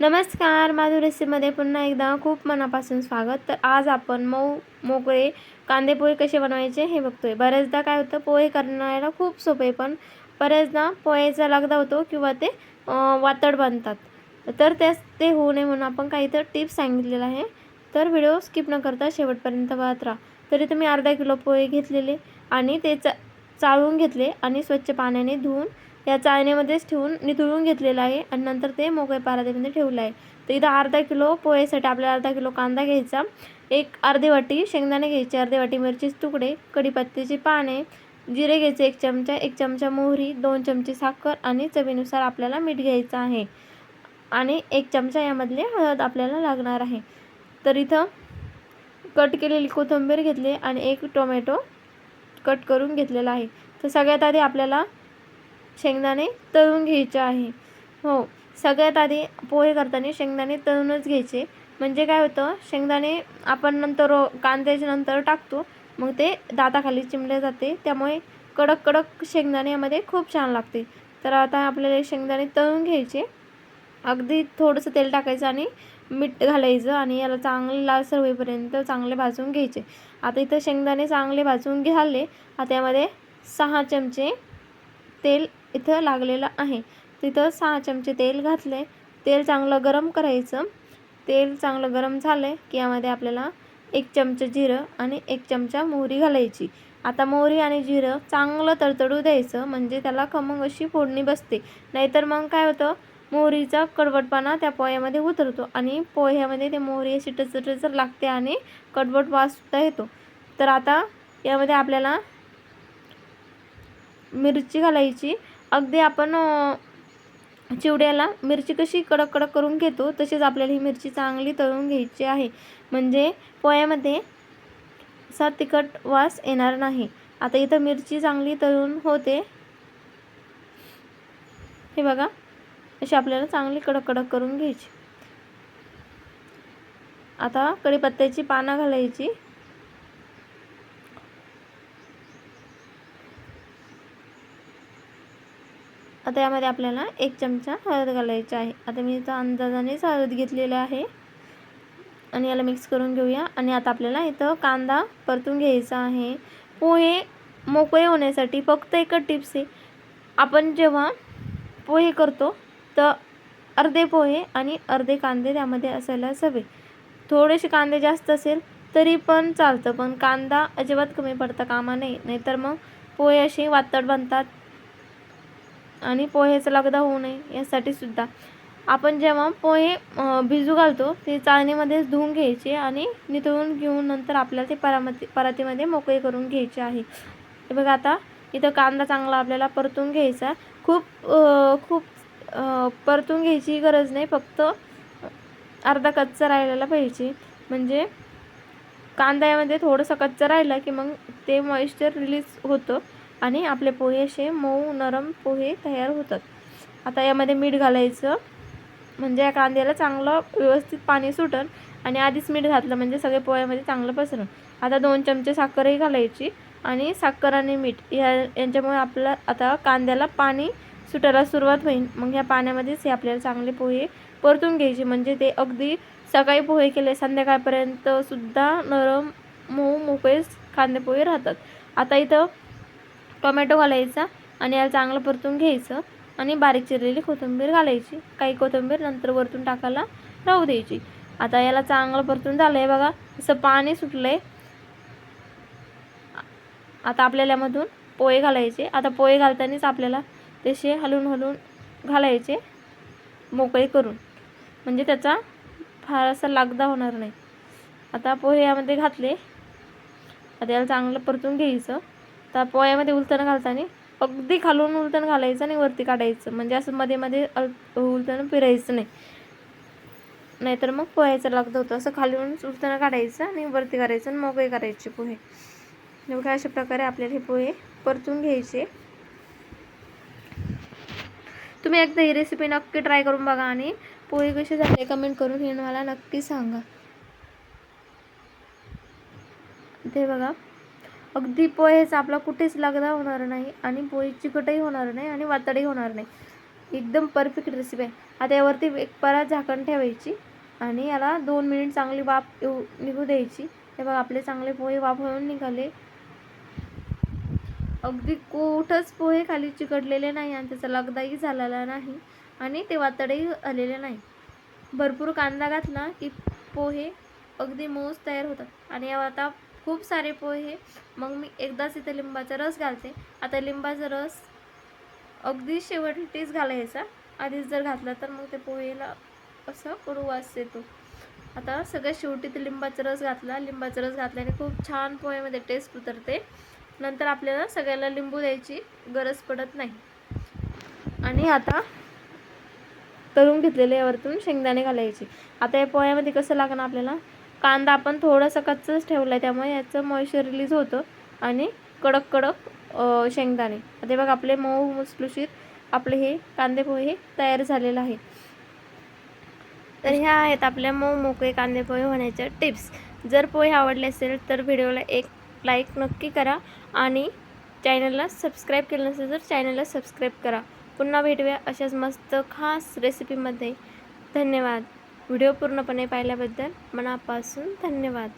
नमस्कार माधु रेसिपीमध्ये पुन्हा एकदा खूप मनापासून स्वागत. तर आज आपण मऊ मोकळे कांदे पोहे कसे बनवायचे हे बघतोय. बऱ्याचदा काय होतं पोहे करण्याला खूप सोपे पण बऱ्याचदा पोहेचा लगदा होतो किंवा ते वातड बनतात. तर त्यास ते होऊ नये म्हणून आपण काही तर टिप्स सांगितलेलं आहे. तर व्हिडिओ स्किप न करता शेवटपर्यंत पाहत राहा. तरी तुम्ही अर्धा किलो पोहे घेतलेले आणि ते चा चाळून घेतले आणि स्वच्छ पाण्याने धुवून या चाळणीमध्येच ठेवून निथळून घेतलेलं आहे आणि नंतर ते मोकळे परातीमध्ये ठेवलं आहे. तर इथं अर्धा किलो पोहेसाठी आपल्याला अर्धा किलो कांदा घ्यायचा. एक अर्धी वाटी शेंगदाणे घ्यायचे. अर्धी वाटी मिरचीचे तुकडे कढीपत्त्याची पाने जिरे घ्यायचे एक चमचा एक चमचा मोहरी दोन चमचे साखर आणि चवीनुसार आपल्याला मीठ घ्यायचं आहे. आणि एक चमचा यामधले हळद आपल्याला लागणार आहे. तर इथं कट केलेली कोथिंबीर घेतली आणि एक टोमॅटो कट करून घेतलेला आहे. तर सगळ्यात आधी आपल्याला शेंगदाणे तळून घ्यायचे आहे. हो सगळ्यात आधी पोहे करताना शेंगदाणे तळूनच घ्यायचे. म्हणजे काय होतं शेंगदाणे आपण नंतर कांद्याच्या नंतर टाकतो मग ते दाताखाली चिमले जाते. त्यामुळे कडक कडक शेंगदाणे यामध्ये खूप छान लागते. तर आता आपल्याला शेंगदाणे तळून घ्यायचे. अगदी थोडंसं तेल टाकायचं आणि मीठ घालायचं आणि याला चांगले लालसर होईपर्यंत चांगले भाजून घ्यायचे. आता इथं शेंगदाणे चांगले भाजून घालले आता यामध्ये सहा चमचे तेल इथं लागलेलं आहे. तिथं सहा चमचे तेल घातले. तेल चांगलं गरम करायचं. तेल चांगलं गरम झालं की यामध्ये आपल्याला एक चमचा जिरं आणि एक चमचा मोहरी घालायची. आता मोहरी आणि जिरं चांगलं तडतडू द्यायचं म्हणजे त्याला खमंग अशी फोडणी बसते. नाहीतर मग काय होतं? मोहरीचा कडवटपणा त्या पोह्यामध्ये उतरतो आणि पोह्यामध्ये ते मोहरी अशी टचर लागते आणि कडवट वाससुद्धा येतो. तर आता यामध्ये आपल्याला मिरची घालायची. अगदी आपण चिवड्याला मिरची कशी कडक कडक करून घेतो तशीच आपल्याला ही मिरची चांगली तळून घ्यायची आहे. म्हणजे पोह्यामध्ये असा तिखट वास येणार नाही. आता इथं मिरची चांगली तळून होते. हे बघा अशी आपल्याला चांगली कडक कडक करून घ्यायची. आता कढीपत्त्याची पानं घालायची. आता यामध्ये आपल्याला एक चमचा हळद घालायची आहे. आता मी इथं अंदाजानेच हळद घेतलेलं आहे. आणि याला मिक्स करून घेऊया. आणि आता आपल्याला इथं कांदा परतून घ्यायचा आहे. पोहे मोकळे होण्यासाठी फक्त एकच टिप्स आहे. आपण जेव्हा पोहे करतो तर अर्धे पोहे आणि अर्धे कांदे त्यामध्ये असायलाच हवे. थोडेसे कांदे जास्त असेल तरी पण चालतं. पण कांदा अजिबात कमी पडता कामा नये. नाहीतर मग पोहे असे वातड बनतात. आणि पोहेचा लगदा होऊ नये यासाठी सुद्धा. आपण जेव्हा पोहे भिजू घालतो ते चाळणीमध्येच धुवून घ्यायचे आणि निथळून घेऊन नंतर आपल्याला ते परामती परातीमध्ये मोकळे करून घ्यायचे आहे. हे बघा आता इथं कांदा चांगला आपल्याला परतून घ्यायचा. खूप खूप परतून घ्यायची गरज नाही फक्त अर्धा कच्चा राहिलेला पाहिजे. म्हणजे कांदा यामध्ये थोडंसं कच्चा राहिला की मग ते मॉइश्चर रिलीज होतं. आणि आपले पोहे असे मऊ नरम पोहे तयार होतात. आता यामध्ये मीठ घालायचं. म्हणजे या कांद्याला चांगलं व्यवस्थित पाणी सुटन आणि आधीच मीठ घातलं म्हणजे सगळे पोह्यामध्ये चांगलं पसरण. आता दोन चमचे साखरही घालायची आणि साखर आणि मीठ या यांच्यामुळे आपलं आता कांद्याला पाणी सुटायला सुरुवात होईल. मग ह्या पाण्यामध्येच हे आपल्याला चांगले पोहे परतून घ्यायचे. म्हणजे ते अगदी सकाळी पोहे केले संध्याकाळपर्यंत सुद्धा नरम मऊ मोकळेच कांदे पोहे राहतात. आता इथं टोमॅटो घालायचा आणि याला चांगलं परतून घ्यायचं आणि बारीक चिरलेली कोथिंबीर घालायची. काही कोथिंबीर नंतर वरतून टाकायला राहू द्यायची. आता याला चांगलं परतून झालं आहे बघा असं पाणी सुटलं आहे आता आपल्याला यामधून पोहे घालायचे. आता पोहे घालतानाच आपल्याला तसे हलून हलून घालायचे मोकळे करून. म्हणजे त्याचा फार असा लागदा होणार नाही. आता पोहे यामध्ये घातले. आता याला चांगलं परतून घ्यायचं. आता पोह्यामध्ये उलथण घालताना अगदी खालून उलथण घालायचं आणि वरती काढायचं. म्हणजे असं मध्ये मध्ये उलथण फिरायचं नाही. नाहीतर मग पोह्याचं लागत होतं असं खालून उलटणं काढायचं आणि वरती करायचं आणि मोकळे करायचे पोहे. एवढ्या बघा अशा प्रकारे आपल्याला हे पोहे परतून घ्यायचे. तुम्ही एकदा ही रेसिपी नक्की ट्राय करून बघा आणि पोहे कसे झाले कमेंट करून हे मला नक्की सांगा. ते बघा. अगदी पोहेचा आपला कुठेच लगदा होणार नाही आणि पोहे चिकटही होणार नाही आणि वातडही होणार नाही. एकदम परफेक्ट रेसिपी आहे. आता यावरती एक परत झाकण ठेवायची आणि याला दोन मिनिट चांगली वाफ येऊ निघू द्यायची. हे बघा आपले चांगले पोहे वाफ होऊन निघाले. अगदी कुठंच पोहे खाली चिकटलेले नाही आणि त्याचा लगदाही झालेला नाही आणि ते वातडही आलेले नाही. भरपूर कांदा घातला की पोहे अगदी मऊज तयार होतात. आणि आता खूप सारे पोहे मग मी एकदाच इथे लिंबाचा रस घालते. आता लिंबाचा रस अगदी शेवटीच घालायचा. आधीच जर घातला तर मग ते पोहेला असं कडू वास येतो. आता सगळ्यात शेवटी ते लिंबाचा रस घातला. लिंबाचा रस घातल्याने खूप छान पोह्यामध्ये टेस्ट उतरते. नंतर आपल्याला सगळ्याला लिंबू द्यायची गरज पडत नाही. आणि आता तळून घेतलेले यावरतून शेंगदाणे घालायचे. आता या पोह्यामध्ये कसं लागणार आपल्याला? कांदा आपण थोडंसं कच्चंच ठेवलं आहे त्यामुळे याचं मॉइश्चर रिलीज होतं आणि कडक कडक शेंगदाणे. आता हे आपले मऊ मुसलुशीत आपले हे कांदे पोहे तयार झालेलं आहे. तर ह्या आहेत आपल्या मऊ मोकळे कांदे पोहे होण्याच्या टिप्स. जर पोहे आवडले असेल तर व्हिडिओला एक लाईक नक्की करा आणि चॅनलला सबस्क्राईब केलं नसेल तर चॅनलला सबस्क्राईब करा. पुन्हा भेटूया अशाच मस्त खास रेसिपीमध्ये धन्यवाद. व्हिडिओ पूर्णपणे पाहिल्याबद्दल मनापासून धन्यवाद.